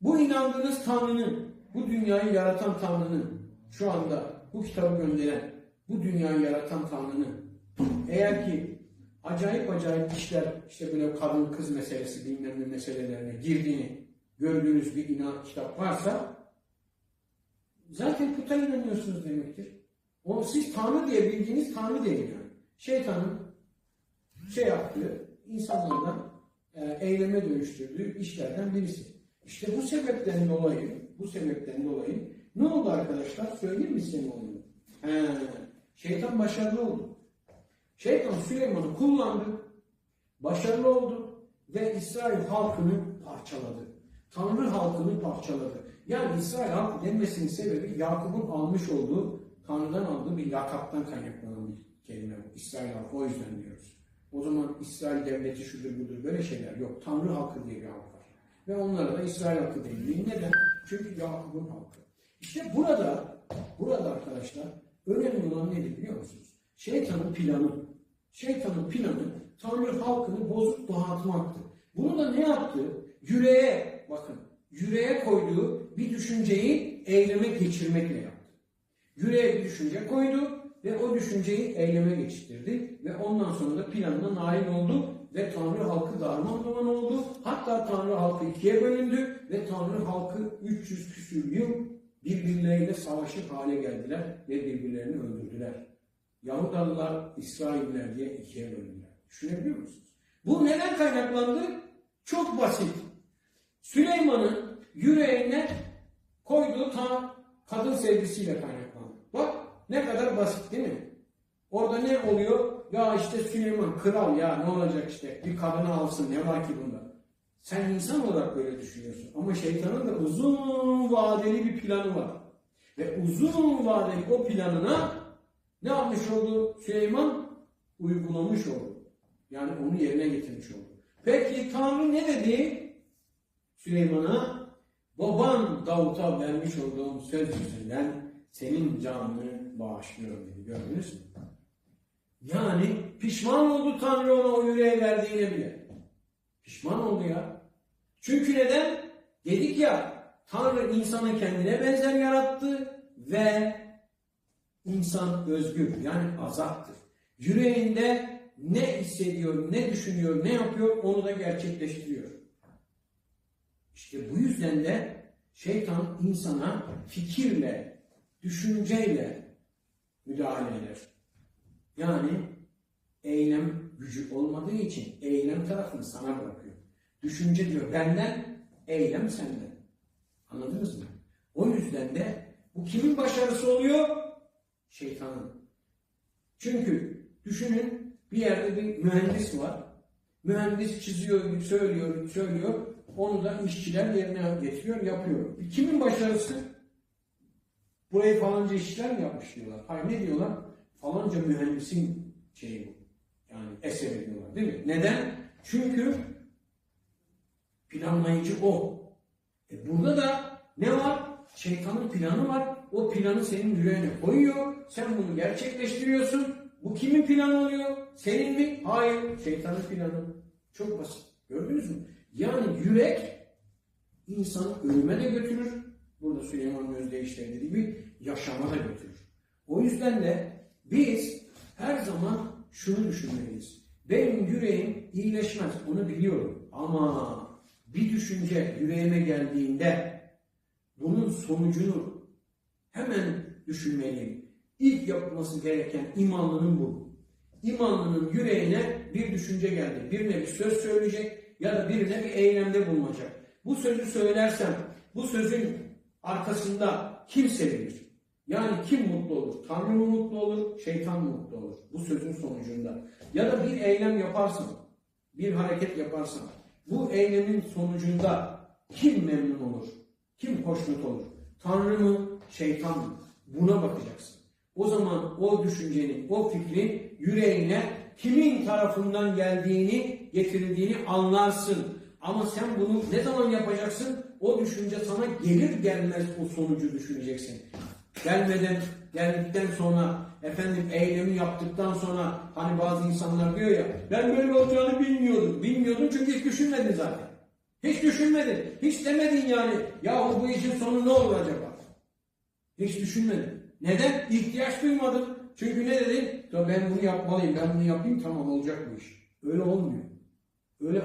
Bu inandığınız Tanrı'nın, bu dünyayı yaratan Tanrı'nın, şu anda bu kitabı gönderen, bu dünyayı yaratan Tanrı'nın, eğer ki acayip acayip işler, işte böyle kadın kız meselesi bilmem ne meselelerine girdiğini gördüğünüz bir inan kitap varsa, zaten puta inanıyorsunuz demektir. O siz Tanrı diye bildiğiniz Tanrı değil yani. Şeytanın şey yaptığı, insanlardan e, eyleme dönüştürdüğü işlerden birisi. İşte bu sebepten dolayı, bu sebepten dolayı ne oldu arkadaşlar? Söyleyeyim mi size ne şeytan başarılı oldu. Şeytan Süleyman'ı kullandı, başarılı oldu ve İsrail halkını parçaladı. Tanrı halkını parçaladı. Yani İsrail halkı denmesinin sebebi Yakup'un almış olduğu, Tanrı'dan aldığı bir lakaptan kaynaklanan bir kelime. İsrail halkı o yüzden diyoruz. O zaman İsrail devleti şudur budur böyle şeyler yok. Tanrı halkı diye bir halk var. Ve onlara da İsrail halkı deniliyor. Neden? Çünkü Yakup'un halkı. İşte burada, burada arkadaşlar önemli olan nedir biliyor musunuz? Şeytanın planı. Şeytanın planı Tanrı halkını bozup dağıtmaktı. Bunu da ne yaptı? Yüreğe, bakın, yüreğe koyduğu bir düşünceyi eyleme geçirmekle yaptı. Yüreğe bir düşünce koydu ve o düşünceyi eyleme geçirdi ve ondan sonra da planına nail oldu ve Tanrı halkı darman duman oldu. Hatta Tanrı halkı ikiye bölündü ve Tanrı halkı 300 küsür yıl birbirleriyle savaşır hale geldiler ve birbirlerini öldürdüler. Yahudalılar, İsrailler diye ikiye bölündüler. Düşünebiliyor musunuz? Bu neden kaynaklandı? Çok basit. Süleyman'ın yüreğine koyduğu ta kadın sevgisiyle kaynaklandı. Bak ne kadar basit değil mi? Orada ne oluyor? Ya işte Süleyman kral ya ne olacak işte bir kadını alsın ne var ki bunda? Sen insan olarak böyle düşünüyorsun. Ama şeytanın da uzun vadeli bir planı var. Ve uzun vadeli o planına ne yapmış oldu Süleyman? Uygulamış oldu. Yani onu yerine getirmiş oldu. Peki Tanrı ne dedi? Süleyman'a baban Davut'a vermiş olduğum söz yüzünden senin canını bağışlıyorum dedi. Gördünüz mü? Yani pişman oldu Tanrı ona o yüreğe verdiğine bile. Pişman oldu ya. Çünkü neden? Dedik ya Tanrı insanı kendine benzer yarattı ve insan özgür yani azattır. Yüreğinde ne hissediyor, ne düşünüyor, ne yapıyor onu da gerçekleştiriyor. İşte bu yüzden de şeytan insana fikirle, düşünceyle müdahale eder. Yani eylem gücü olmadığı için eylem tarafını sana bırakıyor. Düşünce diyor benden, eylem senden. Anladınız mı? O yüzden de bu kimin başarısı oluyor? Şeytanın. Çünkü düşünün bir yerde bir mühendis var. Mühendis çiziyor, söylüyor, söylüyor. Onu da işçiler yerine getiriyor, yapıyor. Kimin başarısı? Burayı falanca işçiler mi yapmış diyorlar. Hayır ne diyorlar? Falanca mühendisin şeyi bu. Yani eseri diyorlar değil mi? Neden? Çünkü planlayıcı o. E burada da ne var? Şeytanın planı var. O planı senin yüreğine koyuyor. Sen bunu gerçekleştiriyorsun. Bu kimin planı oluyor? Senin mi? Hayır. Şeytanın planı. Çok basit. Gördünüz mü? Yani yürek insanı ölüme de götürür. Burada Süleyman Özdeğişler dediği gibi yaşama da götürür. O yüzden de biz her zaman şunu düşünmeliyiz. Benim yüreğim iyileşmez. Onu biliyorum. Ama bir düşünce yüreğime geldiğinde bunun sonucunu hemen düşünmeliyim. İlk yapması gereken imanlının bu. İmanlının yüreğine bir düşünce geldi. Birine bir söz söyleyecek ya da birine bir eylemde bulunacak. Bu sözü söylersem bu sözün arkasında kim sevilir? Yani kim mutlu olur? Tanrı mı mutlu olur? Şeytan mı mutlu olur? Bu sözün sonucunda. Ya da bir eylem yaparsın, bir hareket yaparsan bu eylemin sonucunda kim memnun olur? Kim hoşnut olur? Tanrı mı? Şeytan mı? Buna bakacaksın. O zaman o düşüncenin, o fikrin yüreğine kimin tarafından geldiğini, getirildiğini anlarsın. Ama sen bunu ne zaman yapacaksın? O düşünce sana gelir gelmez o sonucu düşüneceksin. Gelmeden, geldikten sonra, efendim eylemi yaptıktan sonra hani bazı insanlar diyor ya ben böyle olacağını bilmiyordum. Bilmiyordun çünkü hiç düşünmedin zaten. Hiç düşünmedin. Hiç demedin yani. Yahu bu işin sonu ne olur acaba? Hiç düşünmedin. Neden? İhtiyaç duymadın. Çünkü ne dedin? Ben bunu yapmalıyım, ben bunu yapayım tamam olacak bu iş. Öyle olmuyor. Öyle